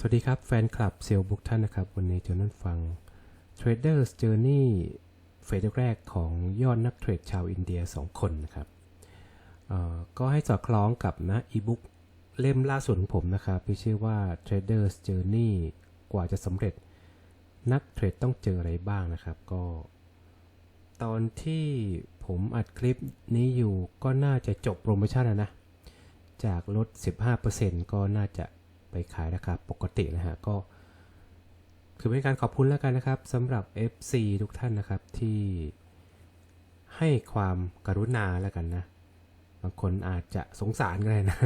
สวัสดีครับ แฟนคลับเซลล์บุกท่านนะครับ วันนี้จะนั่นฟัง Traders Journey เฟสแรกของยอดนักเทรดชาวอินเดีย 2 คนนะครับก็ให้สอดคล้องกับนะอีบุ๊กเล่มล่าสุดของผมนะครับที่ชื่อว่า Traders Journey กว่าจะสำเร็จนักเทรดต้องเจออะไรบ้างนะครับ ก็ ตอนที่ผมอัดคลิปนี้อยู่ก็น่าจะจบโปรโมชั่นแล้วนะ จากลด 15%ก็น่าจะ ไปขายราคาปกตินะฮะก็ คือเป็นการขอบคุณแล้วกันนะครับสำหรับ FC ทุกท่านนะครับที่ให้ความกรุณาแล้วกันนะ บางคนอาจจะสงสารก็ได้นะ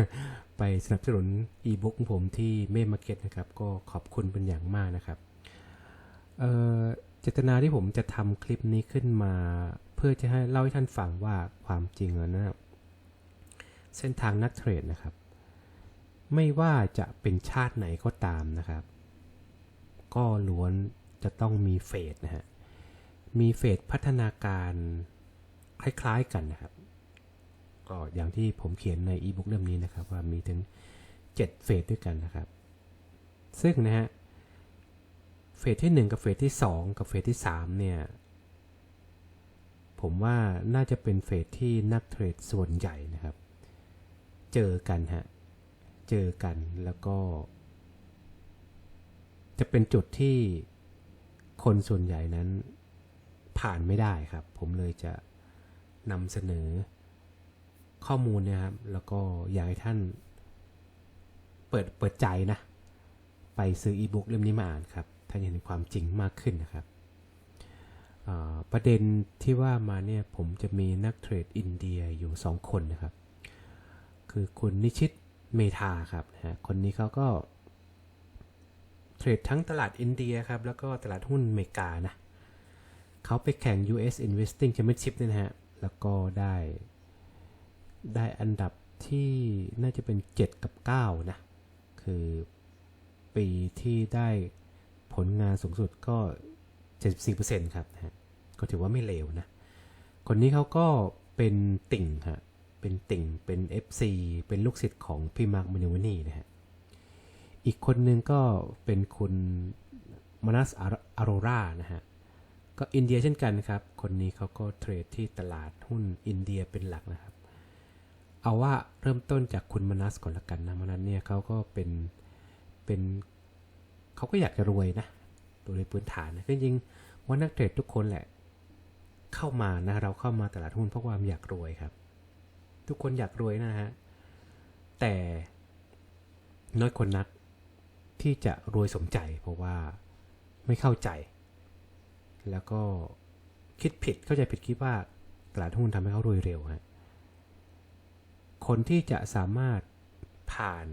ไปสนับสนุนอีบุ๊กของผมที่เมมมาร์เก็ตนะครับ ก็ขอบคุณเป็นอย่างมากนะครับเอ่อเจตนาที่ผมจะทำคลิปนี้ขึ้นมา เพื่อจะให้เล่าให้ท่านฟังว่าความจริงแล้วนะ เส้นทางนักเทรดนะครับ ไม่ว่าจะเป็นชาติไหนก็ตามนะครับ ก็ล้วนจะต้องมีเฟสนะฮะ มีเฟสพัฒนาการคล้ายๆกันนะครับ ก็อย่างที่ผมเขียนในอีบุ๊กเล่มนี้นะครับ ว่ามีถึง 7 เฟสด้วยกันนะครับ ซึ่งนะฮะ เฟสที่ 1 กับเฟสที่ 2 กับเฟสที่ 3 เนี่ย ผมว่าน่าจะเป็นเฟสที่นักเทรดส่วนใหญ่นะครับ เจอกันฮะ เจอกันแล้วก็ จะเป็นจุดที่คนส่วนใหญ่นั้นผ่านไม่ได้ครับ ผมเลยจะนำเสนอข้อมูลนะครับ แล้วก็อยากให้ท่านเปิดเปิดใจนะ ไปซื้ออีบุ๊กเล่มนี้มาอ่านครับท่านจะเห็นความจริงมากขึ้นนะครับประเด็นที่ว่ามาเนี่ยผมจะมีนักเทรดอินเดียอยู่ 2 คนนะครับ คือคุณนิชิต เมธาครับนะฮะคนนี้เขาก็เทรดทั้งตลาดอินเดียครับ แล้วก็ตลาดหุ้นอเมริกานะเขาไปแข่ง US Investing Championship เนี่ยนะฮะ แล้วก็ได้ได้อันดับที่น่าจะเป็น 7 กับ 9 นะ คือปีที่ได้ผลงานสูงสุดก็ 74%ครับนะฮะก็ถือว่าไม่เลวนะ คนนี้เขาก็เป็นติ่งฮะ เป็นติ่งเป็น FC เป็นลูกศิษย์ของพี่มาร์คมินิวานีนะฮะอีกคนนึงก็เป็นคุณมนัสอารรานะฮะก็อินเดียเช่นกันครับ คนนี้เขาก็เทรดที่ตลาดหุ้นอินเดียเป็นหลักนะครับ เอาว่าเริ่มต้นจากคุณมนัสก่อนละกันนะมนัสเนี่ยเขาก็เป็นเป็นเขาก็อยากจะรวยนะโดยพื้นฐานนะจริงๆว่านักเทรดทุกคนแหละ เข้ามานะเราเข้ามาตลาดหุ้นเพราะความอยากรวยครับ ทุกคนอยากรวยนะฮะ แต่น้อยคนนักที่จะรวยสมใจ เพราะว่าไม่เข้าใจ แล้วก็คิดผิดเข้าใจผิดคิดว่าตลาดหุ้นทำให้เขารวยเร็วฮะคนที่จะสามารถผ่าน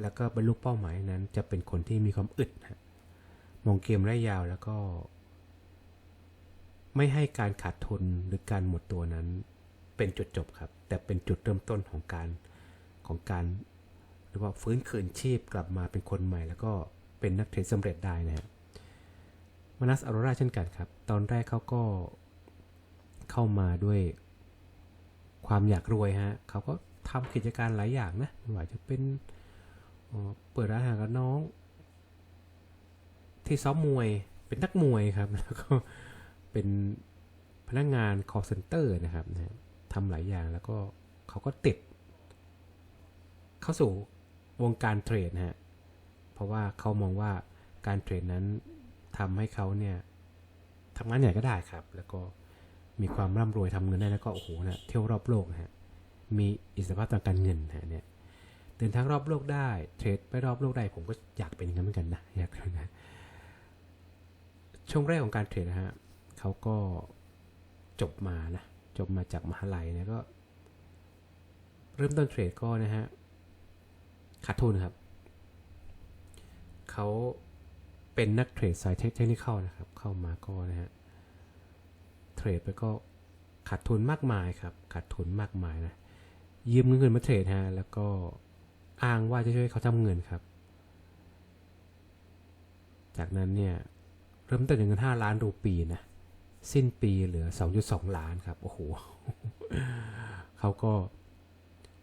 แล้วก็บรรลุเป้าหมายนั้นจะเป็นคนที่มีความอึดฮะมองเกมระยะยาวแล้วก็ ไม่ให้การขาดทุนหรือการหมดตัวนั้น เป็นจุดจบครับ แต่เป็นจุดเริ่มต้นของการของการหรือว่าฟื้นคืนชีพกลับมาเป็นคนใหม่ แล้วก็เป็นนักเทรดสำเร็จได้นะฮะมานัสอโรราเช่นกันครับ ตอนแรกเขาก็เข้ามาด้วยความอยากรวยฮะเขาก็ทำกิจการหลายอย่างนะไม่ว่าจะเป็นเอ่อเปิดร้านอาหารกับน้อง ที่ซ้อมมวยเป็นนักมวยครับ แล้วก็เป็นพนักงาน call center นะครับนะ ทำหลายอย่างแล้วก็เขาก็ติด เข้าสู่วงการเทรดนะฮะ เพราะว่าเขามองว่าการเทรดนั้นทำให้เขาเนี่ยทำงานไหนก็ได้ครับ แล้วก็มีความร่ำรวยทำเงินได้แล้วก็โอ้โหนะเที่ยวรอบโลกนะฮะมีอิสรภาพทางการเงินนะฮะเนี่ยเดินทางรอบโลกได้เทรดไปรอบโลกได้ผมก็อยากเป็นงั้นเหมือนกันนะอยากเป็นนะช่วงแรกของการเทรดนะฮะเขาก็จบมานะ จบมาจากมหาลัยนี่ยก็ เริ่มต้นเทรดก็นะฮะขาดทุนครับ เขาเป็นนักเทรดสายเทคนิคนะครับ เข้ามาก็นะฮะเทรดไปก็ขาดทุนมากมายครับขาดทุนมากมายนะยืมเงินมาเทรดฮะแล้วก็อ้างว่าจะช่วยเขาทำเงินครับ จากนั้นเนี่ย เริ่มต้นจากเงิน5ล้านรูปีนะ สิ้นปีเหลือ 2.2 ล้านครับ โอ้โหเขาก็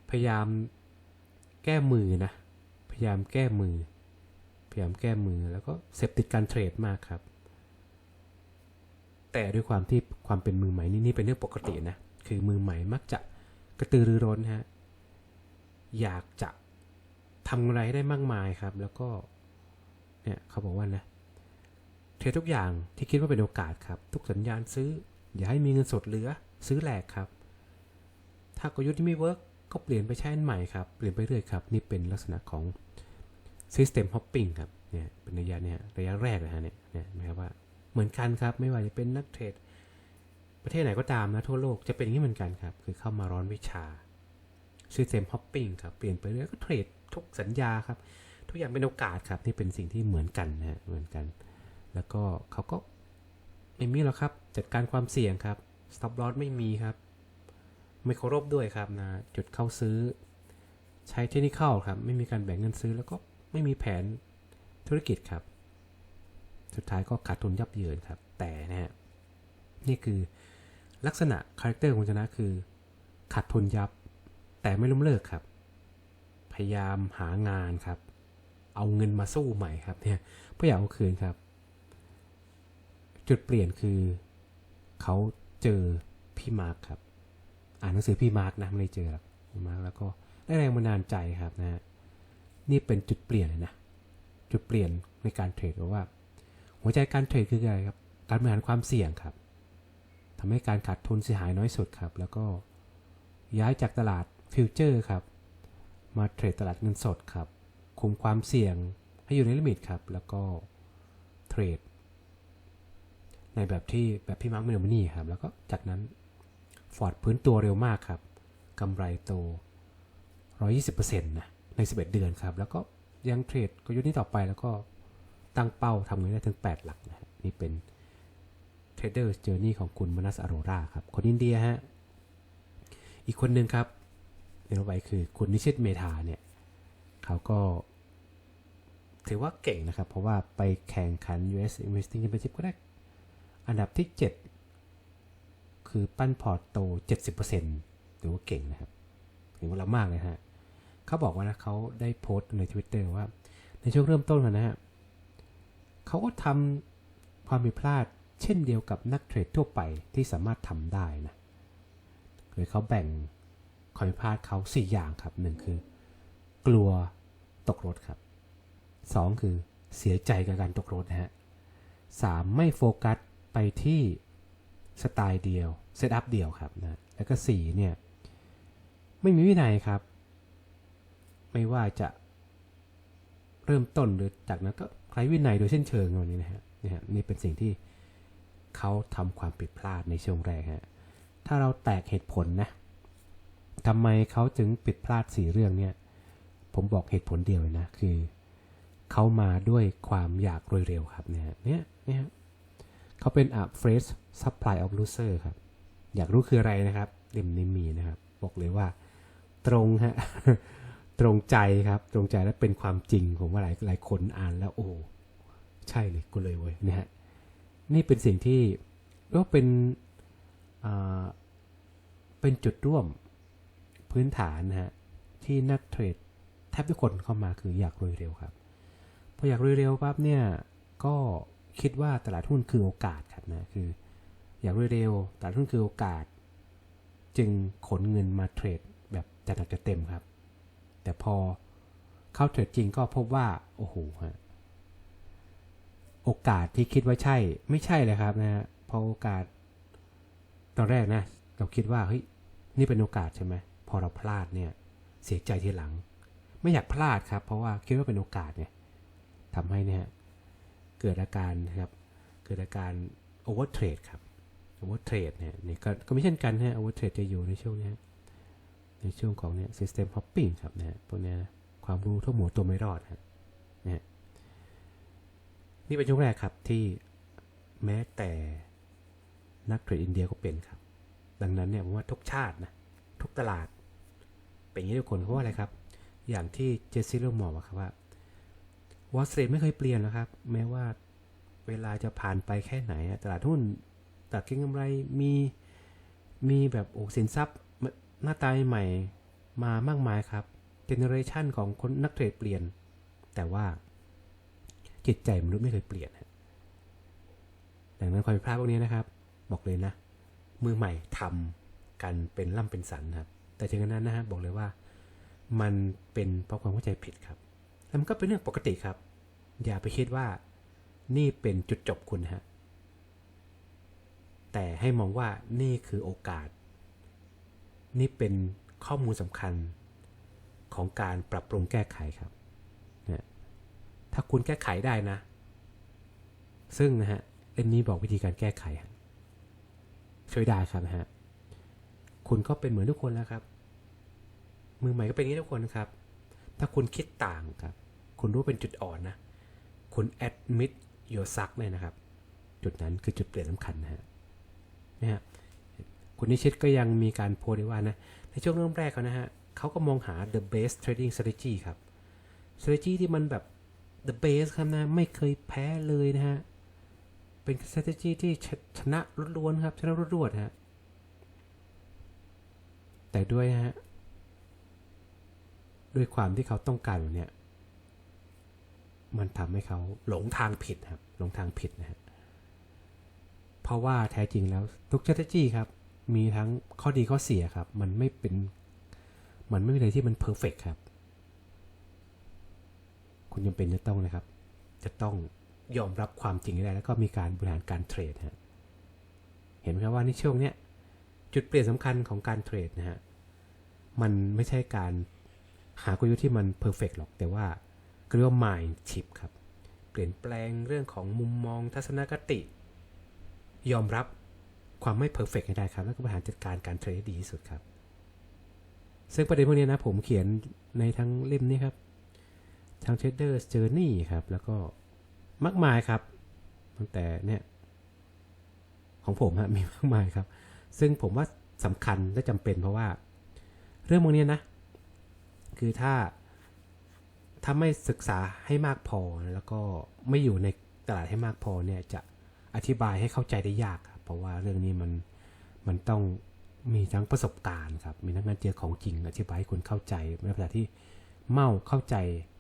พยายามแก้มือนะ พยายามแก้มือ พยายามแก้มือแล้วก็เสพติดการเทรดมากครับ แต่ด้วยความที่ความเป็นมือใหม่นี่นี่เป็นเรื่องปกตินะ คือมือใหม่มักจะกระตือรือร้นฮะ อยากจะทำอะไรให้ได้มากมายครับ แล้วก็ เนี่ยเขาบอกว่านะ เทรดทุกอย่างที่คิดว่าเป็นโอกาสครับ ทุกสัญญาณซื้อ อย่าให้มีเงินสดเหลือ ซื้อแหลกครับ ถ้ากลยุทธ์ที่ไม่เวิร์กก็เปลี่ยนไปใช้อันใหม่ครับ เปลี่ยนไปเรื่อยครับ นี่เป็นลักษณะของ System Hopping ครับ เนี่ย เป็นระยะเนี่ยระยะแรกเลยฮะเนี่ยเนี่ยนะครับว่า เหมือนกันครับ ไม่ว่าจะเป็นนักเทรดประเทศไหนก็ตามนะทั่วโลกจะเป็นอย่างนี้เหมือนกันครับ คือเข้ามาร้อนวิชา System Hopping ครับ เปลี่ยนไปเรื่อยก็เทรดทุกสัญญาครับ ทุกอย่างเป็นโอกาสครับ นี่เป็นสิ่งที่เหมือนกันนะฮะเหมือนกัน แล้วก็เขาก็ไม่มีหรอกครับ จัดการความเสี่ยงครับ stop loss ไม่มีครับ ไม่เคารพด้วยครับนะ จุดเข้าซื้อ ใช้เทคนิคเข้าครับ ไม่มีการแบ่งเงินซื้อแล้วก็ไม่มีแผนธุรกิจครับ สุดท้ายก็ขาดทุนยับเยินครับ แต่นะฮะนี่คือลักษณะคาแรคเตอร์ของชนะคือขาดทุนยับ แต่ไม่ล้มเลิกครับ พยายามหางานครับ เอาเงินมาสู้ใหม่ครับเนี่ยเพื่ออยากเอาคืนครับ จุดเปลี่ยนคือเขาเจอพี่มาร์คครับ อ่านหนังสือพี่มาร์คนะไม่ได้เจอหรอกพี่มาร์คแล้วก็ได้แรงบันดาลใจครับนะฮะนี่เป็นจุดเปลี่ยนเลยนะจุดเปลี่ยนในการเทรดเพราะว่า หัวใจการเทรดคืออะไรครับ การบริหารความเสี่ยงครับทำให้การขาดทุนเสียหายน้อยสุดครับ แล้วก็ย้ายจากตลาดฟิวเจอร์ครับ มาเทรดตลาดเงินสดครับ คุมความเสี่ยงให้อยู่ในลิมิตครับ แล้วก็เทรด ในแบบที่แบบพี่มาร์คเมลมนี่ครับ แล้วก็จากนั้นฟอร์ดพื้นตัวเร็วมากครับกำไรโต 120%นะใน 11 เดือนครับ แล้วก็ยังเทรดกลยุทธนี้ต่อไปแล้วก็ตั้งเป้าทำเงินได้ถึง 8 หลักนะนี่เป็นเทรดเดอร์เจอร์นี่ของคุณมนัสอโรราครับ คนอินเดียฮะ อีกคนหนึ่งครับในรถไฟคือคุณนิชิตเมธาเนี่ย เขาก็ถือว่าเก่งนะครับ เพราะว่าไปแข่งขัน US Investing Championship ก็ได้ อันดับที่ 7 คือปั้นพอร์ตโต 70%ถือว่าเก่งนะครับถือว่าเรามากเลยฮะเขาบอกว่านะเขาได้โพสต์ใน Twitter ว่า ในช่วงเริ่มต้นนะฮะเขาก็ทำความผิดพลาดเช่นเดียวกับนักเทรดทั่วไปที่สามารถทำได้นะคือเขาแบ่งความผิดพลาดเขา 4 อย่างครับหนึ่งคือ กลัวตกรถครับ 2 คือเสียใจกับการตกรถนะฮะสามไม่โฟกัส ไปที่สไตล์เดียวเซตอัพเดียวครับนะแล้วก็4เนี่ยไม่มีวินัยครับ ไม่ว่าจะเริ่มต้นหรือจากนั้นก็ใช้วินัยโดยเส้นเชิงวันนี้นะฮะนี่ฮะนี่เป็นสิ่งที่เขาทำความผิดพลาดในช่วงแรกฮะถ้าเราแตกเหตุผลนะทำไมเขาถึงผิดพลาดสี่เรื่องเนี่ยผมบอกเหตุผลเดียวเลยนะคือเขามาด้วยความอยากรวยเร็วครับเนี่ยเนี่ยเนี่ย เขาเป็น a fresh supply of loser ครับ อยากรู้คืออะไรนะครับเล่มนี้มีนะครับ บอกเลยว่า ตรงฮะ ตรงใจครับ ตรงใจและเป็นความจริงผมว่าหลายหลายคนอ่านแล้วโอ้ใช่เลยกูเลยเว้ยนะฮะนี่เป็นสิ่งที่ก็เป็นเป็นจุดร่วมพื้นฐานนะฮะที่นักเทรดแทบทุกคนเข้ามาคืออยากรวยเร็วครับ พออยากรวยเร็วปั๊บเนี่ยก็ คิดว่าตลาดหุ้นคือโอกาสครับนะคือ อยากเร็วตลาดหุ้นคือโอกาส จึงขนเงินมาเทรดแบบจัดหนักจัดเต็มครับ แต่พอเข้าเทรดจริงก็พบว่าโอ้โหฮะโอกาสที่คิดว่าใช่ไม่ใช่เลยครับนะฮะพอโอกาส ตอนแรกนะ เราคิดว่าเฮ้ยนี่เป็นโอกาสใช่ไหมพอเราพลาดเนี่ย เสียใจทีหลัง ไม่อยากพลาดครับ เพราะว่าคิดว่าเป็นโอกาสเนี่ยทำให้เนี่ย เกิดอาการครับเกิดอาการโอเวอร์เทรดครับโอเวอร์เทรดเนี่ยนี่ก็ก็ไม่เช่นกันฮะโอเวอร์เทรดจะอยู่ในช่วงนี้ในช่วงของเนี่ย system hopping ครับนะพวกเนี้ยความรู้ทั่วหมดตัวไม่รอดฮะนะฮะนี่เป็นช่วงแรกครับที่แม้แต่นักเทรดอินเดียก็เป็นครับ ดังนั้นเนี่ยผมว่าทุกชาตินะทุกตลาด เป็นอย่างนี้ทุกคนเพราะว่าอะไรครับ อย่างที่เจสซี่โรมบอกครับว่า วอลสตรีทไม่เคยเปลี่ยนนะครับ แม้ว่าเวลาจะผ่านไปแค่ไหน ตลาดหุ้นตลาดเก็งกำไรมีมีแบบโอ้สินทรัพย์หน้าตาใหม่มามากมายครับเจเนอเรชันของคนนักเทรดเปลี่ยน แต่ว่าจิตใจมนุษย์ไม่เคยเปลี่ยนดังนั้นความผิดพลาดพวกนี้นะครับ บอกเลยนะ มือใหม่ทำกันเป็นล่ำเป็นสันครับ แต่ถึงกระนั้นนะฮะบอกเลยว่า มันเป็นเพราะความเข้าใจผิดครับ แล้วมันก็เป็นเรื่องปกติครับ อย่าไปคิดว่า นี่เป็นจุดจบคุณฮะ แต่ให้มองว่านี่คือโอกาส นี่เป็นข้อมูลสำคัญของการปรับปรุงแก้ไขครับถ้าคุณแก้ไขได้นะ ซึ่งนะฮะเล่มนี้บอกวิธีการแก้ไข ช่วยได้ครับนะฮะ คุณก็เป็นเหมือนทุกคนแล้วครับ มือใหม่ก็เป็นอย่างนี้ทุกคนครับ ถ้าคุณคิดต่างครับ คุณรู้เป็นจุดอ่อนนะ คุณ admit your suck เนี่ยนะครับ จุดนั้นคือจุดเปลี่ยนสำคัญนะฮะนะฮะคุณนิชิตก็ยังมีการโพสต์ว่านะ ในช่วงเริ่มแรกเขานะฮะเขาก็มองหา the best trading strategy ครับ strategy ที่มันแบบ the best ครับนะ ไม่เคยแพ้เลยนะฮะ เป็น strategy ที่ชชนะล้วนๆครับ ชนะรวดๆฮะ แต่ด้วยฮะ ด้วยความที่เขาต้องการเนี้ยมันทำให้เขาหลงทางผิดครับ หลงทางผิดนะฮะเพราะว่าแท้จริงแล้วทุก strategy ครับ มีทั้งข้อดีข้อเสียครับ มันไม่เป็น มันไม่มีอะไรที่มันเพอร์เฟกครับ คุณจำเป็นจะต้องนะครับ จะต้องยอมรับความจริงได้แล้วก็มีการบริหารการเทรดฮะเห็นไหมครับว่าในช่วงเนี้ยจุดเปลี่ยนสำคัญของการเทรดนะฮะ มันไม่ใช่การ หากลยุทธ์ที่มันเพอร์เฟกหรอกแต่ว่าเรียกว่า mind shift ครับ เปลี่ยนแปลงเรื่องของมุมมองทัศนคติ ยอมรับความไม่เพอร์เฟกให้ได้ครับ แล้วก็บริหารจัดการการเทรดดีที่สุดครับ ซึ่งประเด็นพวกนี้นะผมเขียนในทั้งเล่มนี้ครับทั้ง Trader's Journey ครับ แล้วก็มากมายครับ ตั้งแต่เนี่ยของผมฮะมีมากมายครับ ซึ่งผมว่าสำคัญและจำเป็นเพราะว่า เรื่องพวกนี้นะ คือถ้าถ้าไม่ศึกษาให้มากพอแล้วก็ไม่อยู่ในตลาดให้มากพอเนี่ยจะอธิบายให้เข้าใจได้ยากครับเพราะว่าเรื่องนี้มันมันต้องมีทั้งประสบการณ์ครับ มีทั้งการเจอของจริง อธิบายให้คุณเข้าใจในภาษาที่เมาเข้าใจ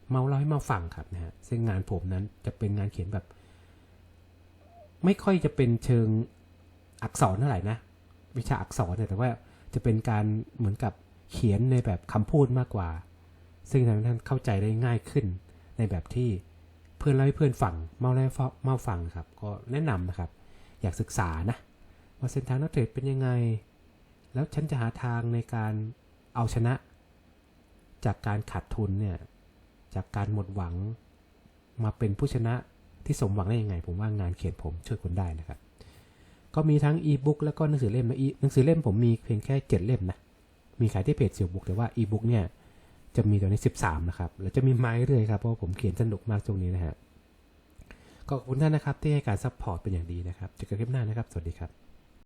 เมาเล่าให้เมาฟังครับนะฮะซึ่งงานผมนั้นจะเป็นงานเขียนแบบ ไม่ค่อยจะเป็นเชิงอักษรเท่าไหร่นะ วิชาอักษรเนี่ยแต่ว่าจะเป็นการเหมือนกับ เขียนในแบบคำพูดมากกว่า ซึ่งทำให้ท่านเข้าใจได้ง่ายขึ้น ในแบบที่เพื่อนเล่าให้เพื่อนฟังเมาเล่าเมาฟังครับ ก็แนะนำนะครับ อยากศึกษานะ ว่าเส้นทางนักเทรดเป็นยังไง แล้วฉันจะหาทางในการเอาชนะ จากการขาดทุนเนี่ยจากการหมดหวังมาเป็นผู้ชนะที่สมหวังได้ยังไง ผมว่างานเขียนผมช่วยคุณได้นะครับ ก็มีทั้งอีบุ๊กแล้วก็หนังสือเล่มนะอีหนังสือเล่มผมมีเพียงแค่เจ็ดเล่มนะ มีขายที่เพจเสี่ยวบุ๊กแต่ว่าอีบุ๊กเนี่ยจะมีตอนนี้ 13 นะครับ แล้วจะมีไม้เรื่อยครับเพราะว่าผมเขียนสนุกมากตรงนี้นะฮะก็ขอบคุณท่านนะครับที่ให้การซัพพอร์ตเป็นอย่างดีนะครับเจอกันคลิปหน้านะครับ สวัสดีครับ